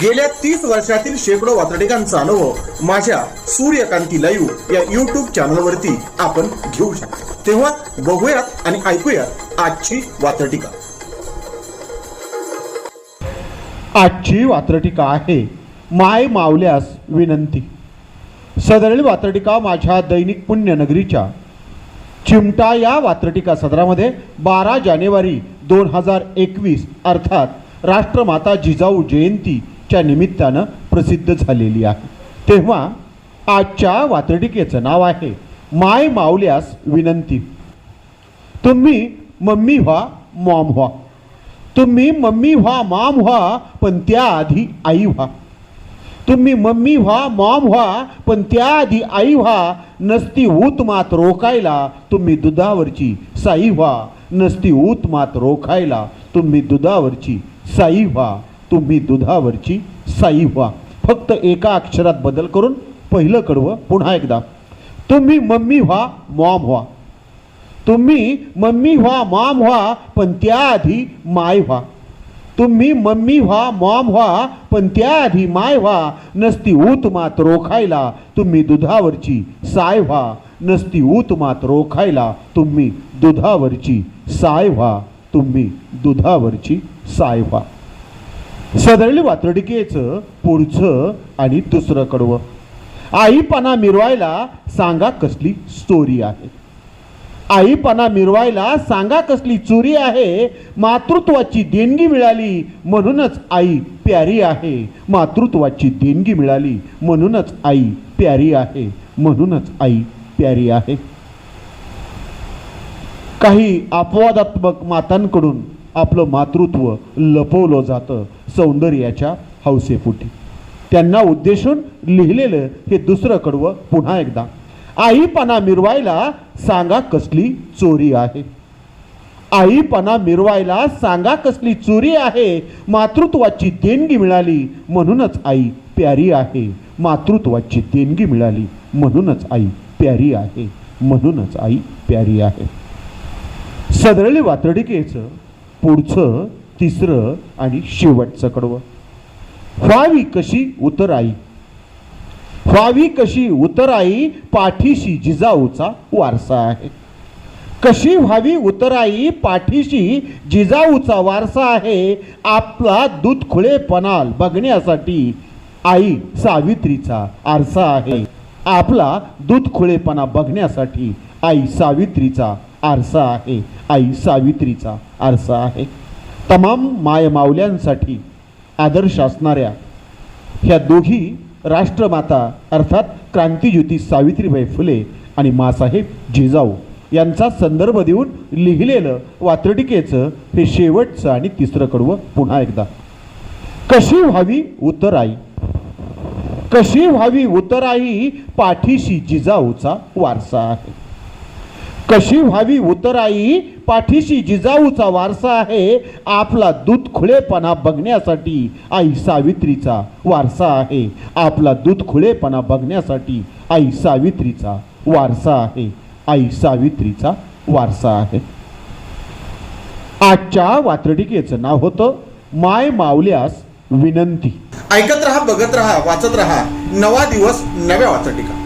गेल्या तीस वर्षातील शेकडो वातडिकांचा अनुभव माझ्या सूर्यकांती लाईव्ह या युट्यूब चॅनलवरती आपण घेऊ शकतो. तेव्हा बघूयात आणि ऐकूयात आजची वातडिका आजची वात्रटिका आहे माय मावल्यास विनंती. सदरील वात्रटिका माझ्या दैनिक पुण्यनगरीच्या. चिमटा या वात्रटिका सदरामध्ये बारा जानेवारी दोन हजार एकवीस अर्थात राष्ट्रमाता जिजाऊ जयंती जयंतीच्या निमित्तानं प्रसिद्ध झालेली आहे. तेव्हा आजच्या वात्रटिकेचं नाव आहे माय मावल्यास विनंती. तुम्ही मम्मी व्हा मॉम व्हा. तुम्ही मम्मी व्हा मॉम व्हा पण त्याआधी आई व्हा. तुम्ही मम्मी व्हा मॉम व्हा पण त्याआधी आई व्हा. नसती ऊत मात रोखायला तुम्ही दुधावरची साई व्हा. नसती ऊत मात रोखायला तुम्ही दुधावरची साई व्हा. तुम्ही दुधावरची साई व्हा. फक्त एका अक्षरात बदल करून पहिलं कडवं पुन्हा एकदा. तुम्ही मम्मी व्हा मॉम व्हा. तुम्ही मम्मी व्हा मॉम व्हा पण त्याआधी माय व्हा. तुम्ही मम्मी व्हा मॉम व्हा पण त्याआधी माय व्हा. नसती ऊत मात रोखायला तुम्ही दुधावरची साय व्हा. नसती ऊत मात रोखायला तुम्ही दुधावरची साय व्हा. तुम्ही दुधावरची साय व्हा. सदरली वातडकेचं पुढचं आणि दुसरं कडवं आईपणा मिरवायला सांगा कसली स्टोरी आहे. आईपणा मिरवायला सांगा कसली चोरी आहे. मातृत्वाची देणगी मिळाली म्हणूनच आई प्यारी आहे. मातृत्वाची देणगी मिळाली म्हणूनच आई प्यारी आहे. म्हणूनच आई प्यारी आहे. काही अपवादात्मक मातांकडून आपलं मातृत्व लपवलं जातं. सौंदर्याच्या हौसेपोटी त्यांना उद्देशून लिहिलेलं हे दुसरं कडवं पुन्हा एकदा. आईपणा मिरवायला सांगा कसली चोरी आहे. आईपणा मिरवायला सांगा कसली चोरी आहे. मातृत्वाची देणगी मिळाली म्हणूनच आई प्यारी आहे. मातृत्वाची देणगी मिळाली म्हणूनच आई प्यारी आहे. म्हणूनच आई प्यारी आहे. सदरळी वातडिकेचं पुढचं तिसरं आणि शेवटचं कडवं. व्हावी कशी उतराई? व्हावी कशी उतराई? पाठीशी जिजाऊचा वारसा आहे. कशी व्हावी उतराई? पाठीशी जिजाऊचा वारसा आहे. आपला दूध खुळेपणा बघण्यासाठी आई सावित्रीचा आरसा आहे. आपला दूध खुळेपणा बघण्यासाठी आई सावित्रीचा आरसा आहे. आई सावित्रीचा आरसा आहे. तमाम मायमावल्यांसाठी आदर्श असणाऱ्या ह्या दोघी राष्ट्रमाता अर्थात क्रांतीज्योती सावित्रीबाई फुले आणि मासाहेब जिजाऊ यांचा संदर्भ देऊन लिहिलेलं वात्रटिकेचं हे शेवटचं आणि तिसरं कडवं पुन्हा एकदा. कशी व्हावी उतराई कशी व्हावी उतराई पाठीशी जिजाऊचा वारसा आहे. कशी व्हावी उतराई पाठीशी जिजाऊचा वारसा आहे आपला दूधखुळेपणा बघण्यासाठी आई सावित्रीचा वारसा आहे. आपला दूधखुळेपणा बघण्यासाठी आई सावित्रीचा वारसा आहे. आई सावित्रीचा वारसा आहे. आजच्या वात्रटिकेचं नाव होतं माय मावल्यास विनंती. ऐकत रहा बघत रहा वाचत रहा. नवा दिवस नव्या वात्रटिका.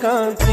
सूर्यकांती सूर्यकांती